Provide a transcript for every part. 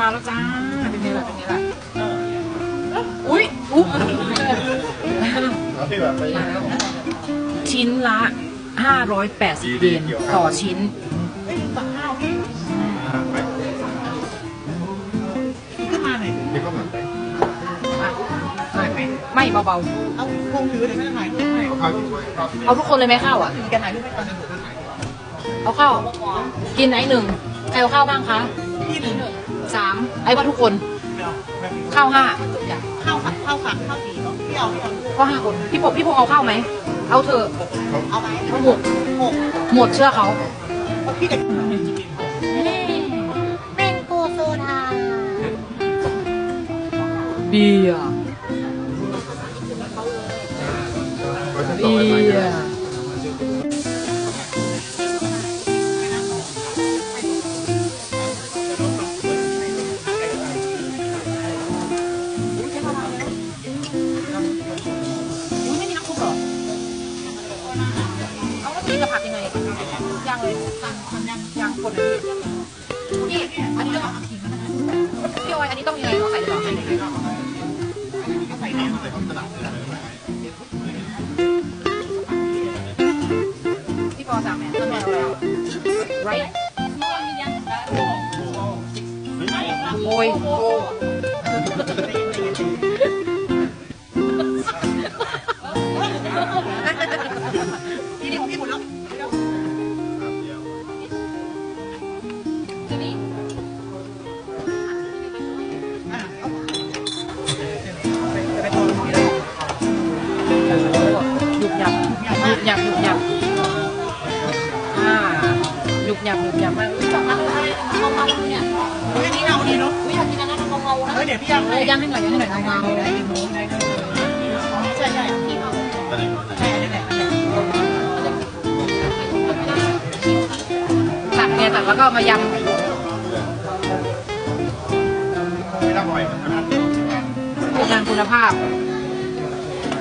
มาแล้วจ้า เป็นไงล่ะ เป็นไงล่ะอุ้ยอุ๊บเอาที่แบบไปชิ้นละ 580 เยนต่อชิ้นขึ้นมาหน่อยนี่ก็เหมือนไม่เบาเอาคงถือเลยไม่องถ่ายรูปให้เอาข้าวกินด้วยข้าวกินๆ เอาทุกคนเลยไหมข้าวอะ แกถ่ายรูปให้ก่อน เอาข้าว กินไหนหนึ่ง ใครเอาข้าวบ้างคะ พี่หนึ่งสามไอ้ว่าทุกคนเดี๋ยวข้าวห้าข้าวข้าวสามข้าวสี่เนาะพี่เอาพี่เอาก็ห้าคนพี่พงพี่พงเอาข้าวไหมเอาเถอะเอาไหมเอาหมดหกหมดเชื่อเขาพี่จะแมงโกโซดาเบียร์ไว้ชั้นสองเบีไว้ไปย พี่อันนี้ต้องพี่ออยอันนี้ต้องยังไงเองใส่หรือเปล่าใส่แน่นพี่ปอสั่งแม่ต้องมาอะไร right โอ้ยโอ้ หยุบหยับหยุบหยับอ่าหยุบหยับหยุบหยับมากเฮ้ยอันนี้เอาดีเนาะอยากกินอันนั้นเงาๆนะเฮ้ยเดี๋ยวพี่ยังให้ย่างให้หน่อยย่างให้หน่อยเงาได้ยินรู้ได้เลยใช่ใช่พี่เอาใช่อันนี้แหละอันนี้ๆตัดเนี่ยตัดแล้วก็มายไม่ได้บ่อยมันขนาดนี้ำงานคุณภาพ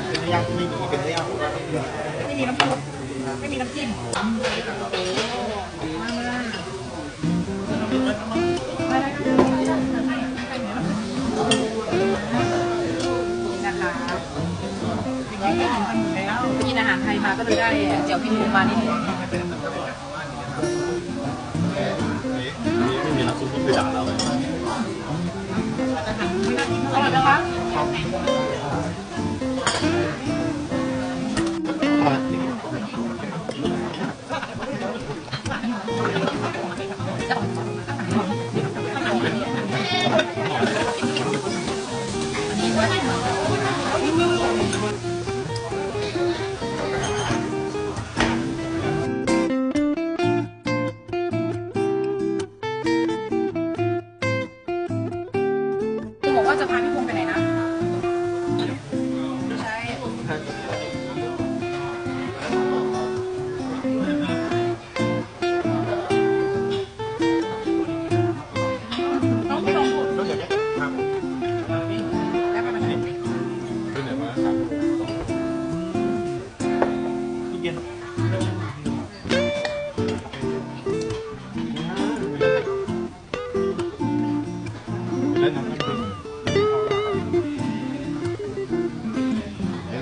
เป็นย่างที่ไม่มีเป็นย่าง ไม่มีน้ำซุปไม่มีน้ำจิ้มนี่นะคะอย่างนี้นะคะกินอาหารไทยมาก็เลยได้เจียวพี่หมูมานี่ไม่มีน้ำซุปก็คือด่าเราเลยอร่อยนะคะ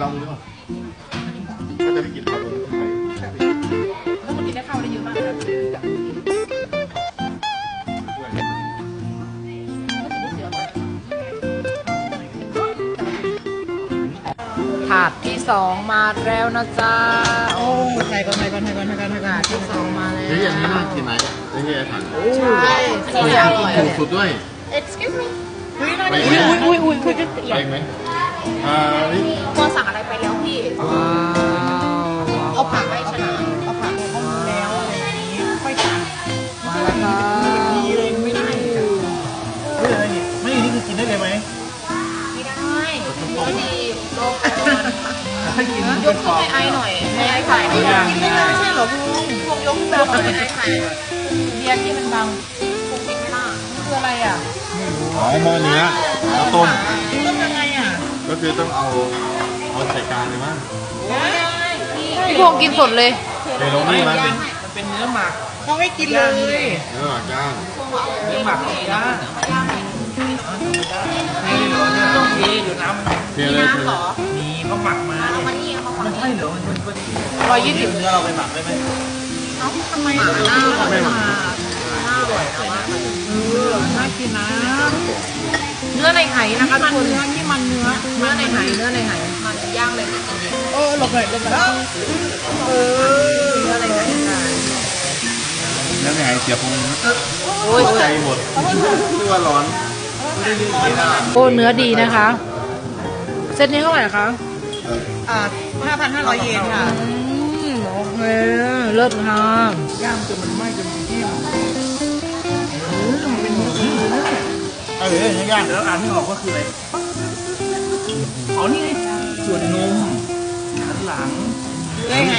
ลองดูก่อนก็จะไปกินข้าวด้วยไปแล้วคนกินได้ข้าวได้เยอะมากเลยนะถาดที่สองมาแล้วนะจ๊ะ โอ้ไทยก่อนไทยก่อนไทยก่อนไทยก่อนไทยก่อนถาดที่สองมาแล้วเฮ้ยอันนี้น่ากินไหมไอ้เหี้ยถังใช่สวยอร่อยถูกสุดด้วย excuse me เฮ้ยน่าไปจะไหมอุ้ยอุ้ยอุ้ยไปไหมอ่านี่พอสั่งอะไรไปแล้วพี่ว้าวเอาผักไว้ชนะเอาผักลงข้าวหมูแล้วอะไรอย่างนี้ค่อยสั่งมาแล้วค่ะดีเลยไม่ได้เฮ้ยอะไรเนี่ยไม่อย่างนี้คือกินได้เลยไหมไม่ได้ก็ดีโลกให้กินยกขึ้นให้ไอหน่อยให้ไอถ่ายไม่ได้กินไม่ได้ใช่เหรอพงพงยกขึ้นมาหน่อยให้ไอถ่ายเบียร์ที่มันบังพงกินไม่ได้คืออะไรอะอ๋อหม้อเนื้อข้าวต้มต้มยังไงอะก็คือต้องเอา เอาใส่กลางเลยมั้งไม่ได้พี่พี่พงกินสดเลยเดี๋ยวลงนี่มั้งมันเป็นเนื้อหมักเขาให้กินเลยเนื้อจ้างหมักย่างนี่เหรอเนี่ยต้องเทเดี๋ยวน้ำมันเทเลยเทเลยมีเขาหมักมาเนี่ยมันใช่เหรอมันมันร้อยยี่สิบเนื้อเราไปหมักได้ไหมทำไมหมาหน้าอร่อยมากเออน่ากินนะเนื้อในไหนะคะทุมักนคนเนื้อที่มันเนื้อเนื้อในไหเนื้อในไหมัน ย่างเลยเออหลบหน่อยหลบหน่อยเออเนื้อในไหค่ะแล้วไงเสียพงโอ้ยใจหมดที่ว่าร้อนโอ้เนื้อดีนะคะ เซตนี้เท่าไหร่คะอ่าห้าพันห้าร้อยเยนค่ะอืมโอเคเลิศค่ะย่างจนมันไหม้จนมันแห้งเออเนี่ยย่างแล้วอ่านไม่ออกว่าคืออะไรอ๋อนี่ไง ส่วนนมหันหลังได้ไง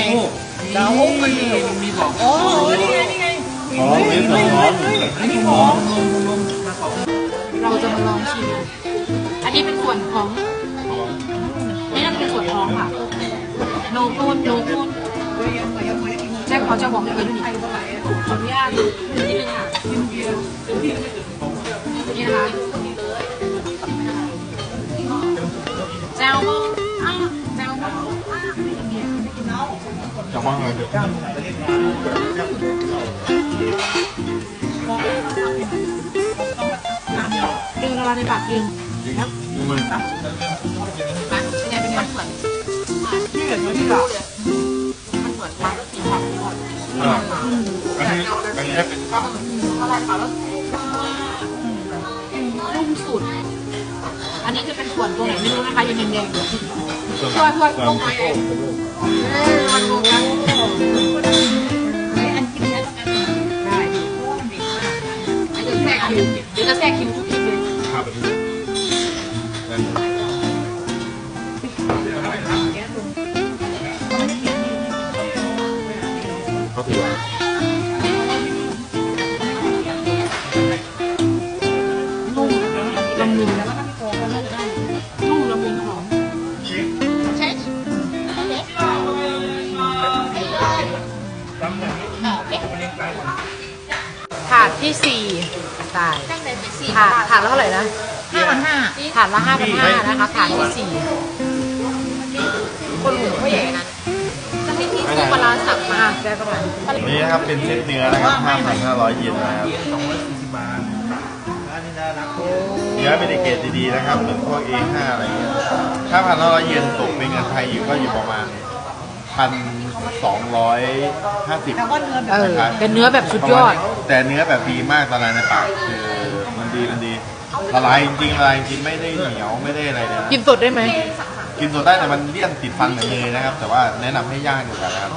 เดามันมีมีบอกโอ้นี่ไงนี่ไงอ๋อเป็นสองร้อนอันนี้หอมนมนมมาสองเราจะมาลองชิมอันนี้เป็นส่วนของนี่นั่นเป็นส่วนท้องค่ะโนกูนโนกูนแจ็คเขาจะบอกให้กินขออนุญาตนิดนึงค่ะนี่นะคะ จะว่างเลยดึงละลายในปากดึงดูมันเนี่ยเป็นไงเหมือนที่เห็นอยู่ที่หลังมันเหมือนปลาสีขาวอันนี้อันนี้เป็นละลายปาแล้วนุ่มสุด จะเป็นส่วนตรงไหนไม่รู้นะคะยังแดงๆอยู่ส่วนช่วยช่วยลงไปเองเออมันลงกันอันกินเนี้ยได้อันจะแทรกคิวเดี๋ยวจะแทรกคิวทุกคลิปเลยครับนั่นเขาถือว่า ถาดที่สี่ตายถาดถาดละเท่าไหร่นะห้าพันห้าถาดละห้าพันห้านะคะถาดที่สี่คนหูเขาใหญ่นั้นจะให้ที่ซื้อปลาร้าสับมาแจ้ก็มานี่นะครับเป็นเซตเนื้อนะครับ5,500เยนนะครับสองร้อยสี่สิบบาทอันนี้น่ารักเนื้อเป็นเกรดดีๆนะครับเหมือนพวก A5 อะไรเงี้ย5,500เยนตกเป็นเงินไทยอยู่ก็อยู่ประมาณ 1,250แต่ว่าเนื้อแบเอบอเป็นเนื้อแบบสุดยอด แต่เนื้อแบบดีมากละลายในปากคือมันดีมันดีละลายจริงๆละลายจริงไม่ได้เหนียวไม่ได้อะไรเลยนะกินสดได้ไหมกินสดได้แต่มันเลี่ยนติดฟันเหมือนเลยนะครับ แต่ว่าแนะนำให้ย่างดีกว่านะครับ